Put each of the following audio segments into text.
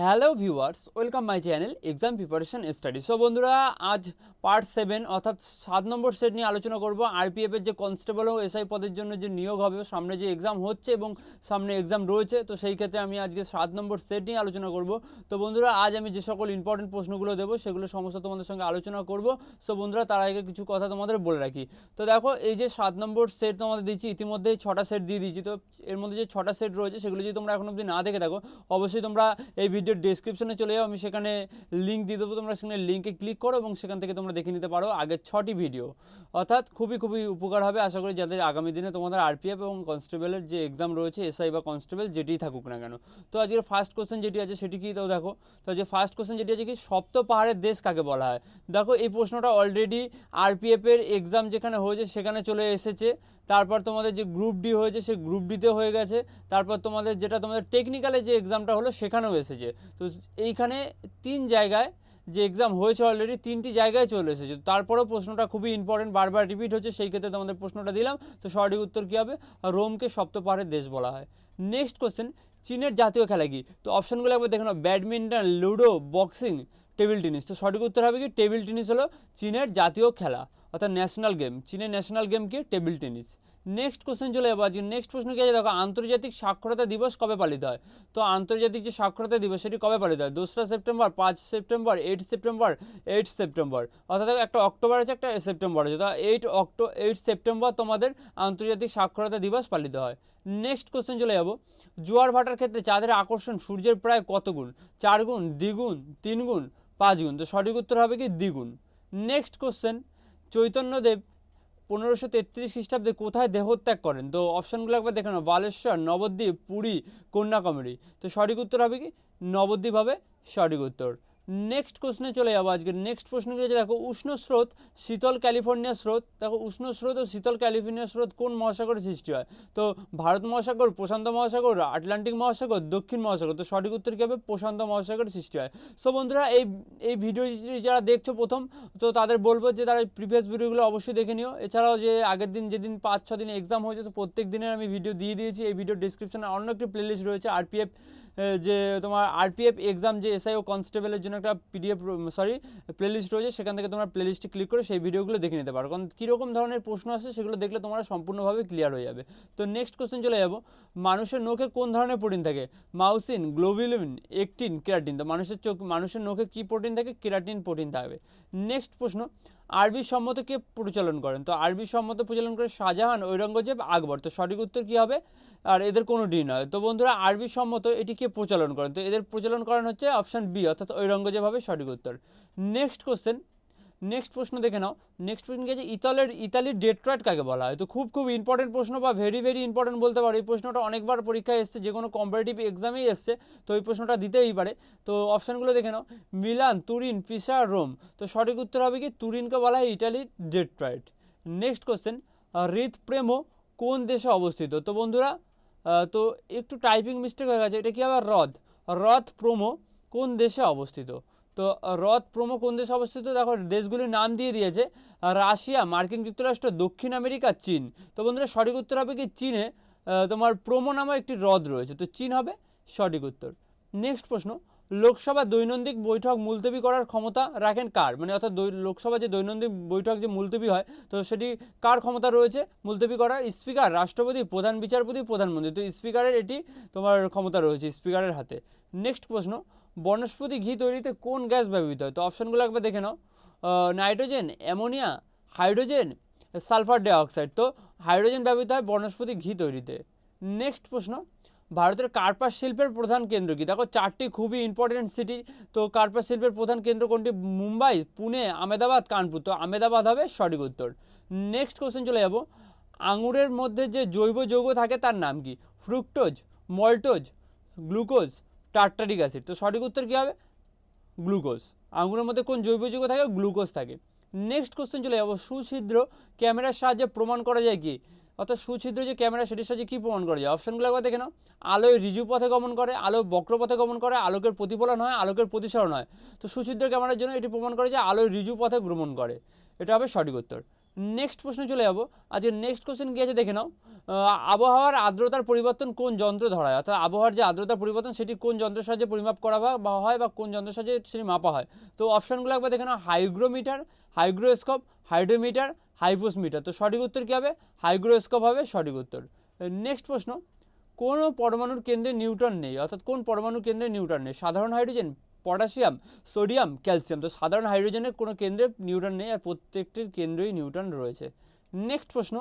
Hello viewers welcome my channel exam preparation study so বন্ধুরা, আজ part seven অর্থাৎ সাত নম্বর সেট নিয়ে আলোচনা করব। আরপিএফের যে কনস্টেবল ও এসআই পদের জন্য যে নিয়োগ হবে, সামনে যে এক্সাম হচ্ছে এবং সামনে এক্সাম রয়েছে, তো সেই ক্ষেত্রে আমি আজকে সাত নম্বর সেট নিয়ে আলোচনা করব। তো বন্ধুরা, আজ আমি যে সকল ইম্পর্টেন্ট প্রশ্নগুলো দেবো, সেগুলো সমস্ত তোমাদের সঙ্গে আলোচনা করব। সো বন্ধুরা, তার আগে কিছু কথা তোমাদের বলে রাখি। তো দেখো, এই যে সাত নম্বর সেট তোমাদের দিচ্ছি ইতিমধ্যেই ছটা সেট দিয়ে দিয়েছি। তো এর মধ্যে যে ছটা সেট রয়েছে, সেগুলো যদি তোমরা এখন অবধি না দেখে থাকো, অবশ্যই তোমরা এই ভিডিওর ডেসক্রিপশনে চলে যাও, আমি সেখানে লিঙ্ক দিয়ে দেবো, তোমরা সেখানে লিঙ্কে ক্লিক করো এবং সেখান থেকে তোমরা দেখে নিতে পারো আগের ছটি ভিডিও অর্থাৎ খুবই খুবই উপকার হবে, আশা করি যাদের আগামী দিনে তোমাদের আরপিএফ এবং কনস্টেবলের যে এক্সাম রয়েছে এসআই বা কনস্টেবল যেটিই থাকুক না কেন। তো আজকের ফার্স্ট কোশ্চেন যেটি আছে, সেটি কি? তো দেখো, তো যে ফার্স্ট কোশ্চেন যেটি আছে কি? সপ্ত পাহাড়ের দেশ কাকে বলা হয়? দেখো, এই প্রশ্নটা অলরেডি আরপিএফের এক্সাম যেখানে হয়েছে, সেখানে চলে এসেছে। তারপর তোমাদের যে গ্রুপ ডি হয়েছে, সেই গ্রুপ ডিতে হয়ে গেছে। তারপর তোমাদের যেটা তোমাদের টেকনিক্যালে যে এক্সামটা হলো, সেখানেও এসেছে। তো এইখানে তিন জায়গায় যে এক্সাম হয়েছে অলরেডি তিনটি জায়গায় চলে এসেছে। তারপরেও প্রশ্নটা খুবই ইম্পর্টেন্ট বারবার রিপিট হচ্ছে, সেই ক্ষেত্রে তোমাদের প্রশ্নটা দিলাম। তো সঠিক উত্তর কী হবে? রোমকে সপ্তপাহাড়ের দেশ বলা হয়। নেক্সট কোশ্চেন চীনের জাতীয় খেলা কি? তো অপশনগুলো একবার দেখে badminton, ludo boxing table tennis. তো সঠিক উত্তর হবে কি? টেবিল টেনিস হলো চীনের জাতীয় খেলা, অর্থাৎ ন্যাশনাল গেম চীনের ন্যাশনাল গেম কি? Table tennis. নেক্সট কোশ্চেন চলে যাব। আজকে নেক্সট প্রশ্ন কি আছে? দেখো, আন্তর্জাতিক সাক্ষরতা দিবস কবে পালিত হয়? তো আন্তর্জাতিক যে সাক্ষরতা দিবস, সেটি কবে পালিত হয়? দোসরা সেপ্টেম্বর, পাঁচ September eight September eight September. অর্থাৎ একটা অক্টোবর আছে, একটা সেপ্টেম্বর আছে। তো এইট অক্টো এইট সেপ্টেম্বর তোমাদের আন্তর্জাতিক সাক্ষরতা দিবস পালিত হয়। নেক্সট কোশ্চেন চলে যাব। জোয়ার ভাটার ক্ষেত্রে চাঁদের আকর্ষণ সূর্যের প্রায় কত গুণ? চার গুণ, দ্বিগুণ, তিন গুণ পাঁচ গুণ। তো সঠিক উত্তর হবে কি দ্বিগুণ। নেক্সট কোশ্চেন চৈতন্যদেব পনেরোশো তেত্রিশ খ্রিস্টাব্দে কোথায় দেহত্যাগ করেন? তো অপশানগুলো একবার দেখে নাও। বালেশ্বর, নবদ্বীপ, পুরী, কন্যাকুমারী। তো সঠিক উত্তর হবে কি? নবদ্বীপ হবে সঠিক উত্তর। নেক্সট কোশ্চেনে চলে যাব আজকে। নেক্সট প্রশ্ন কি দেখো, উষ্ণ স্রোত, শীতল ক্যালিফোর্নিয়া স্রোত। দেখো, উষ্ণ স্রোত ও শীতল ক্যালিফোর্নিয়া স্রোত কোন মহাসাগরে সৃষ্টি হয়? তো ভারত মহাসাগর, প্রশান্ত মহাসাগর, আটলান্টিক মহাসাগর, দক্ষিণ মহাসাগর। তো সঠিক উত্তর কী হবে? প্রশান্ত মহাসাগরে সৃষ্টি হয়। সো বন্ধুরা, এই এই ভিডিও যারা দেখছ প্রথম, তো তাদের বলব যে তারা প্রিভিয়াস ভিডিওগুলো অবশ্যই দেখে নিও। এছাড়াও যে আগের দিন যেদিন পাঁচ, ছ দিন এক্সাম হয়েছে, তো প্রত্যেক দিনের আমি ভিডিও দিয়ে দিয়েছি। এই ভিডিও ডিসক্রিপশনে অন্য একটি প্লেলিস্ট রয়েছে আরপিএফ যে তোমার আরপিএফ এক্সাম যে এসআই ও কনস্টেবলের জন্য একটা পিডিএফ সরি প্লেলিস্ট রয়েছে, সেখান থেকে তোমরা প্লেলিস্টে ক্লিক করে সেই ভিডিওগুলো দেখে নিতে পারো। কারণ কীরকম ধরনের প্রশ্ন আসে সেগুলো দেখলে তোমরা সম্পূর্ণভাবে ক্লিয়ার হয়ে যাবে। তো নেক্সট কোশ্চেন চলে যাব। মানুষের নখে কোন ধরনের প্রোটিন থাকে? Myosin, globulin, actin, keratin. তো মানুষের চোখ, মানুষের নখে কী প্রোটিন থাকে? কেরাটিন প্রোটিন থাকবে নেক্সট প্রশ্ন আরবি সম্মত কে পরিচালন করেন? তো আরবি সম্মত পরিচালন করে শাহজাহান ঔরঙ্গজেব আকবর। তো সঠিক উত্তর কী হবে? আর এদের কোনোটি নয়। তো বন্ধুরা আরবি সম্মত এটি কে প্রচলন করেন? তো এদের প্রচলন করেন হচ্ছে অপশান বি অর্থাৎ ঔরঙ্গজেব হবে সঠিক উত্তর। নেক্সট কোশ্চেন নেক্সট প্রশ্ন দেখে নাও। নেক্সট প্রশ্ন গেছে ইতালের ইতালির ডেট্রয়েট কাকে বলা হয়? তো খুব খুব ইম্পর্টেন্ট প্রশ্ন বা ভেরি ভেরি ইম্পর্টেন্ট বলতে পারো। এই প্রশ্নটা অনেকবার পরীক্ষায় এসছে, যে কোনো কম্পারেটিভ এক্সামেই এসছে, তো এই প্রশ্নটা দিতেই পারে। তো অপশানগুলো দেখে নাও। মিলান, তুরিন পিসা রোম। তো সঠিক উত্তর হবে কি? তুরিনকে বলা হয় ইটালির ডেট্রয়েট। নেক্সট কোশ্চেন হৃদপ্রেমো কোন দেশে অবস্থিত? তো বন্ধুরা তো একটু টাইপিং মিস্টেক হয়ে গেছে, এটা কি আবার হ্রদ হ্রদ প্রোমো কোন দেশে অবস্থিত? তো হ্রদ প্রোমো কোন দেশে অবস্থিত? দেখো, দেশগুলির নাম দিয়ে দিয়েছে রাশিয়া, মার্কিন যুক্তরাষ্ট্র, দক্ষিণ আমেরিকা, চীন। তো বন্ধুরা, সঠিক উত্তর হবে কি চীনে তোমার প্রোমো নামে একটি হ্রদ রয়েছে। তো চীন হবে সঠিক উত্তর। নেক্সট প্রশ্ন লোকসভা দৈনন্দিন বৈঠক মুলতবি করার ক্ষমতা রাখেন কার? মানে অর্থাৎ লোকসভা যে দৈনন্দিন বৈঠক যে মুলতবি হয়, তো সেটি কার ক্ষমতা রয়েছে? মুলতবি করার স্পিকার, রাষ্ট্রপতি, প্রধান বিচারপতি, প্রধানমন্ত্রী। তো স্পিকারের এটি তোমার ক্ষমতা রয়েছে স্পিকারের হাতে। নেক্সট প্রশ্ন, বনস্পতি ঘি তৈরিতে কোন গ্যাস ব্যবহৃত হয়? তো অপশানগুলো একবার দেখে নাও। Nitrogen, ammonia, hydrogen, sulphur dioxide. তো হাইড্রোজেন ব্যবহৃত হয় বনস্পতি ঘি তৈরিতে। নেক্সট প্রশ্ন ভারতের কার্পাস শিল্পের প্রধান কেন্দ্র কি? দেখো, চারটি খুবই ইম্পর্টেন্ট সিটি তো কার্পাস শিল্পের প্রধান কেন্দ্র কোনটি? মুম্বাই, পুনে, আমেদাবাদ, কানপুর। তো আমেদাবাদ হবে সঠিক উত্তর। নেক্সট কোশ্চেন চলে যাব। আঙুরের মধ্যে যে জৈব যৌগ থাকে, তার নাম কি? Fructose maltose glucose tartaric acid তো সঠিক উত্তর কী হবে? গ্লুকোজ আঙুরের মধ্যে কোন জৈব যৌগ থাকে? গ্লুকোজ থাকে। নেক্সট কোশ্চেন চলে যাব। সুছিদ্র ক্যামেরার সাহায্যে প্রমাণ করা যায় কি? অর্থাৎ সুছিদ্র যে ক্যামেরা সেটির সাহায্যে কী প্রমাণ করা যায়? অপশানগুলো একবার দেখে নাও। আলোয় রিজু পথে গমন করে আলো বক্রপথে গমন করে, আলোকের প্রতিফলন হয়, আলোকের প্রতিসরণ হয়। তো সুছিদ্র ক্যামেরার জন্য এটি প্রমাণ করে যে আলোয় রিজু পথে ভ্রমণ করে। এটা হবে সঠিক উত্তর। নেক্সট প্রশ্ন চলে যাব। আজকে নেক্সট কোশ্চেন কি আছে দেখে নাও। আবহাওয়ার আর্দ্রতার পরিবর্তন কোন যন্ত্র ধরা হয়? অর্থাৎ আবহাওয়ার যে আর্দ্রতার পরিবর্তন, সেটি কোন যন্ত্রের সাহায্যে পরিমাপ করা বা হয় বা কোন যন্ত্রের সাহায্যে সেটি মাপা হয়? তো অপশানগুলো একবার দেখে নাও। হাইগ্রোমিটার, হাইগ্রোস্কোপ, হাইড্রোমিটার হাইপোসমিটার তো সঠিক উত্তর কী হবে? হাইগ্রোস্কোপ হবে সঠিক উত্তর। নেক্সট প্রশ্ন। কোন পরমাণুর কেন্দ্রে নিউটন নেই। অর্থাৎ কোন পরমাণুর কেন্দ্রে নিউটন নেই? সাধারণ হাইড্রোজেন পটাশিয়াম, সোডিয়াম, ক্যালসিয়াম। তো সাধারণ হাইড্রোজেনের কোনো কেন্দ্রে নিউট্রন নেই আর প্রত্যেকটির কেন্দ্রেই নিউট্রন রয়েছে। নেক্সট প্রশ্ন,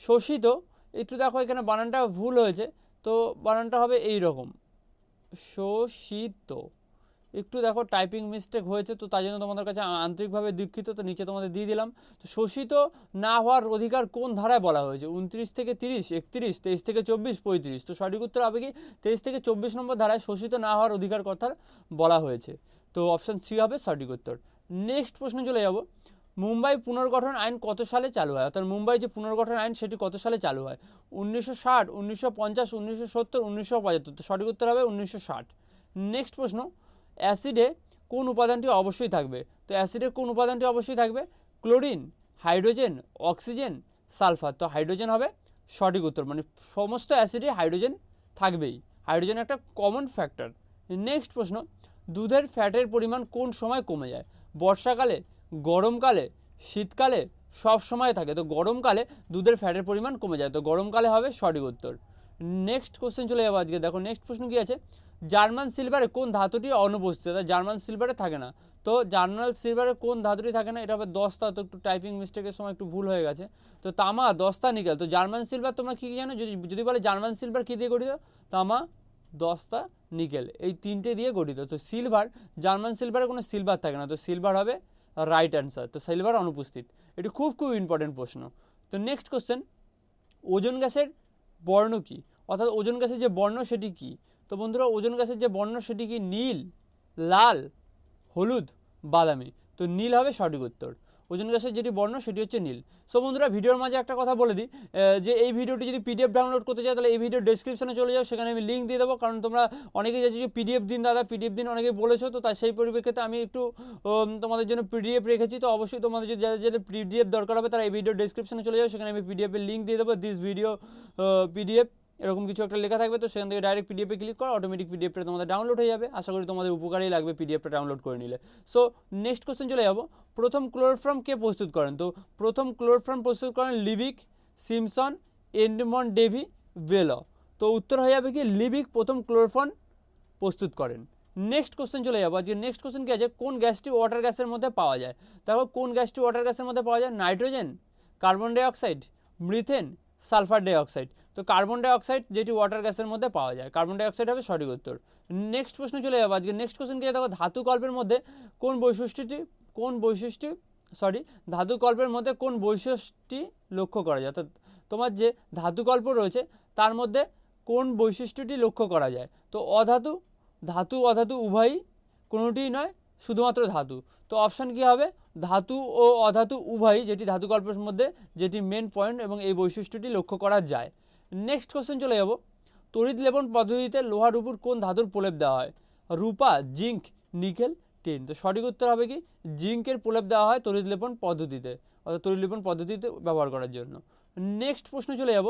শোষিত, একটু দেখো এখানে বানানটা ভুল হয়েছে, তো বানানটা হবে এই রকম শোষিত। একটু দেখো টাইপিং মিস্টেক হয়েছে তো তাই জন্য তোমাদের কাছে আন্তরিকভাবে দুঃখিত তো নিচে তোমাদের দিয়ে দিলাম। তো শোষিত না হওয়ার অধিকার কোন ধারায় বলা হয়েছে? উনত্রিশ থেকে তিরিশ, একত্রিশ, তেইশ থেকে চব্বিশ, পঁয়ত্রিশ। তো সঠিক উত্তর হবে কি? তেইশ থেকে চব্বিশ নম্বর ধারায় শোষিত না হওয়ার অধিকার কথা বলা হয়েছে। তো অপশান সি হবে সঠিক উত্তর। নেক্সট প্রশ্ন চলে যাব। মুম্বাই পুনর্গঠন আইন কত সালে চালু হয়? অর্থাৎ মুম্বাই যে পুনর্গঠন আইন, সেটি কত সালে চালু হয়? উনিশশো ষাট, উনিশশো পঞ্চাশ, উনিশশো সত্তর, উনিশশো পঁচাত্তর। সঠিক উত্তর হবে উনিশশো ষাট। নেক্সট প্রশ্ন। অ্যাসিডে কোন উপাদানটি অবশ্যই থাকবে? তো অ্যাসিডে কোন উপাদানটি অবশ্যই থাকবে? Chlorine, hydrogen, oxygen, sulphur. তো হাইড্রোজেন হবে সঠিক উত্তর মানে সমস্ত অ্যাসিডে হাইড্রোজেন থাকবেই। হাইড্রোজেন একটা কমন ফ্যাক্টর নেক্সট প্রশ্ন, দুধের ফ্যাটের পরিমাণ কোন সময় কমে যায়? বর্ষাকালে, গরমকালে, শীতকালে সব সময় থাকে। তো গরমকালে দুধের ফ্যাটের পরিমাণ কমে যায়। তো গরমকালে হবে সঠিক উত্তর। নেক্সট কোশ্চেন চলে যাব আজকে। দেখো নেক্সট প্রশ্ন কি আছে? জার্মান সিলভারে কোন ধাতুটি অনুপস্থিত? জার্মান সিলভারে থাকে না। তো জার্নাল সিলভারে কোন ধাতুটি থাকে না? এটা হবে দস্তা তো একটু টাইপিং মিস্টেকের সময় একটু ভুল হয়ে গেছে। তো তামা দস্তা নিকেল। তো জার্মান সিলভার তোমরা কী কী জানো? যদি যদি বলে জার্মান সিলভার কী দিয়ে গঠিত? তামা দস্তা নিকেল। এই তিনটে দিয়ে গঠিত। তো সিলভার জার্মান সিলভারে কোনো সিলভার থাকে না। তো সিলভার হবে রাইট অ্যান্সার তো সিলভার অনুপস্থিত। এটি খুব খুব ইম্পর্টেন্ট প্রশ্ন। তো নেক্সট কোশ্চেন ওজন গ্যাসের বর্ণ কী? অর্থাৎ ওজন গ্যাসের যে বর্ণ সেটি কী? তো বন্ধুরা, ওজন গ্যাসের যে বর্ণ সেটি কি? নীল, লাল, হলুদ, বাদামি। তো নীল হবে সঠিক উত্তর। ওজন গ্যাসের যেটি বর্ণ, সেটি হচ্ছে নীল। সো বন্ধুরা, ভিডিওর মাঝে একটা কথা বলে দিই যে এই ভিডিওটি যদি পিডিএফ ডাউনলোড করতে চাও, তাহলে এই ভিডিও ডেসক্রিপশনে চলে যাও, সেখানে আমি লিঙ্ক দিয়ে দেবো। কারণ তোমরা অনেকেই যাচ্ছে যে পিডিএফ দিন, দাদা পিডিএফ দিন অনেকেই বলেছ, তো তাই সেই পরিপ্রেক্ষিতে আমি একটু তোমাদের জন্য পিডিএফ রেখেছি। তো অবশ্যই তোমাদের যদি যাদের যাদের পিডিএফ দরকার হবে, তারা এই ভিডিও ডেসক্রিপশনে চলে যাও, সেখানে আমি পিডিএফের লিঙ্ক দিয়ে দেবো। দিস ভিডিও পিডিএফ এরকম কিছু একটা লেখা থাকবে, তো সেখান থেকে ডাইরেক্ট পিডিএফে ক্লিক করো অটোমেটিক পিডিএফটা তোমাদের ডাউনলোড হয়ে যাবে। আশা করি তোমাদের উপকারেই লাগবে পিডিএফটা ডাউনলোড করে নিলে। সো নেক্সট কোশ্চেন চলে যাব। প্রথম ক্লোরোফর্ম কে প্রস্তুত করেন? তো প্রথম ক্লোরোফর্ম প্রস্তুত করেন লিভিক সিমসন এন্ডমন ডেভি ভেলো তো উত্তর হয়ে যাবে কি লিভিক প্রথম ক্লোরোফর্ম প্রস্তুত করেন। নেক্সট কোশ্চেন চলে যাব। আজকে নেক্সট কোশ্চেন কি আছে? কোন গ্যাসটি ওয়াটার গ্যাসের মধ্যে পাওয়া যায়? দেখো কোন গ্যাসটি ওয়াটার গ্যাসের মধ্যে পাওয়া যায়? Nitrogen carbon dioxide methane sulphur dioxide. তো কার্বন ডাইঅক্সাইড যেটি ওয়াটার গ্যাসের মধ্যে পাওয়া যায়, কার্বন ডাইঅক্সাইড হবে সঠিক উত্তর। নেক্সট প্রশ্ন চলে যাব আজকে। নেক্সট কোশ্চেন কি দেখো, ধাতু কল্পের মধ্যে কোন বৈশিষ্ট্যটি, কোন বৈশিষ্ট্য সরি ধাতু কল্পের মধ্যে কোন বৈশিষ্ট্যটি লক্ষ্য করা যায়? অর্থাৎ তোমার যে ধাতু কল্প রয়েছে, তার মধ্যে কোন বৈশিষ্ট্যটি লক্ষ্য করা যায়? তো অধাতু, ধাতু, অধাতু উভয়ই কোনোটিই নয়, শুধুমাত্র ধাতু। তো অপশান কী হবে? ধাতু ও অধাতু উভয়ই যেটি ধাতু কল্পের মধ্যে যেটি মেন পয়েন্ট এবং এই বৈশিষ্ট্যটি লক্ষ্য করা যায়। নেক্সট কোশ্চেন চলে যাব। তড়িৎ লেপন পদ্ধতিতে লোহার উপর কোন ধাতুর প্রলেপ দেওয়া হয়? রূপা, জিঙ্ক, নিকেল, টিন। তো সঠিক উত্তর হবে কি? জিঙ্কের প্রলেপ দেওয়া হয় তড়িৎ লেপন পদ্ধতিতে, অর্থাৎ তড়িৎ লেপন পদ্ধতিতে ব্যবহার করার জন্য। নেক্সট প্রশ্ন চলে যাব।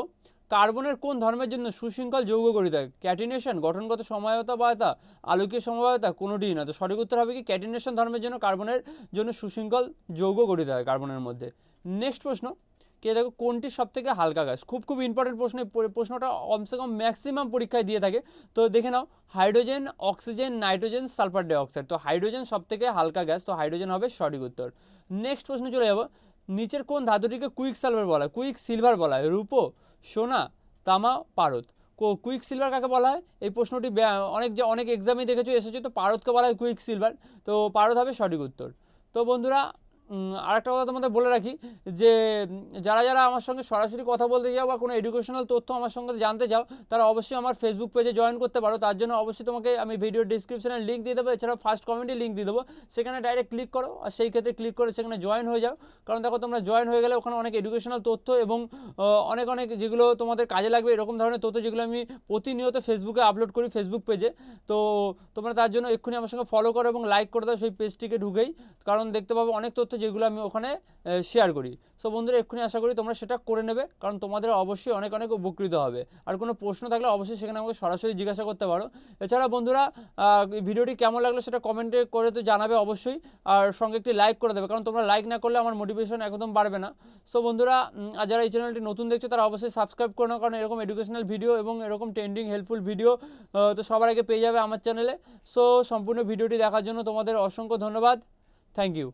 কার্বনের কোন ধর্মের জন্য সুশৃঙ্খল যৌগ গঠিত? হয় ক্যাটিনেশন গঠনগত সময়তা বায়তা আলোকীয় সমবায়তা? কোনোটিই না তো সঠিক উত্তর হবে কি? ক্যাটিনেশন ধর্মের জন্য কার্বনের জন্য সুশৃঙ্খল যৌগ গঠিত হয় কার্বনের মধ্যে। নেক্সট প্রশ্ন। কে দেখো, কোনটি সব থেকে হালকা গ্যাস খুব খুব ইম্পর্টেন্ট প্রশ্ন প্রশ্নটা কমসে কম ম্যাক্সিমাম পরীক্ষায় দিয়ে থাকে। তো দেখে নাও hydrogen oxygen nitrogen sulphur dioxide তো হাইড্রোজেন সব থেকে হালকা গ্যাস তো হাইড্রোজেন হবে সঠিক উত্তর। নেক্সট প্রশ্ন চলে যাব। নিচের কোন ধাতুটিকে কুইক সিলভার বলা হয়? কুইক সিলভার বলা হয়। রূপো, সোনা, তামা, পারদ। কুইক সিলভার কাকে বলা হয়? এই প্রশ্নটি অনেক যে, অনেক এক্সামে দেখেছ, এসেছে, তো পারদকে বলা হয় কুইক সিলভার। তো পারদ হবে সঠিক উত্তর। তো বন্ধুরা আরেকটা কথা তোমাদের বলে রাখি যে, যারা যারা আমার সঙ্গে সরাসরি কথা বলতে চাও বা কোনো এডুকেশনাল তথ্য আমার সঙ্গে জানতে চাও তারা অবশ্যই আমার ফেসবুক পেজে জয়েন করতে পারো। তার জন্য অবশ্যই তোমাকে আমি ভিডিও ডিসক্রিপশনে লিঙ্ক দিয়ে দেবো। এছাড়াও ফার্স্ট কমেন্টে লিঙ্ক দিয়ে দেবো। সেখানে ডাইরেক্ট ক্লিক করো আর সেই ক্ষেত্রে ক্লিক করে সেখানে জয়েন হয়ে যাও। কারণ দেখো, তোমরা জয়েন হয়ে গেলে ওখানে অনেক এডুকেশনাল তথ্য এবং অনেক অনেক যেগুলো তোমাদের কাজে লাগবে, এরকম ধরনের তথ্য যেগুলো আমি প্রতিনিয়ত ফেসবুকে আপলোড করি ফেসবুক পেজে তো তোমরা তার জন্য এক্ষুনি আমার সঙ্গে ফলো করো এবং লাইক করে দাও সেই পেজটিকে ঢুকেই। কারণ দেখতে পাবো অনেক তথ্য যেগুলো আমি ওখানে শেয়ার করি। সো বন্ধুরা, এক্ষুনি আশা করি তোমরা সেটা করে নেবে, কারণ তোমাদের অবশ্যই অনেক অনেক উপকৃত হবে। আর কোনো প্রশ্ন থাকলে অবশ্যই সেখানে আমাকে সরাসরি জিজ্ঞাসা করতে পারো। এছাড়া বন্ধুরা ভিডিওটি কেমন লাগল সেটা কমেন্টে করে তো জানাবে অবশ্যই, আর সঙ্গে একটি লাইক করে দেবে, কারণ তোমরা লাইক না করলে আমার মোটিভেশন একদম বাড়বে না। সো বন্ধুরা আর যারা এই চ্যানেলটি নতুন দেখছ, তারা অবশ্যই সাবস্ক্রাইব করে নাও, কারণ এরকম এডুকেশনাল ভিডিও এবং এরকম ট্রেন্ডিং হেল্পফুল ভিডিও তো সবার আগে পেয়ে যাবে আমার চ্যানেলে সো সম্পূর্ণ ভিডিওটি দেখার জন্য তোমাদের অসংখ্য ধন্যবাদ। Thank you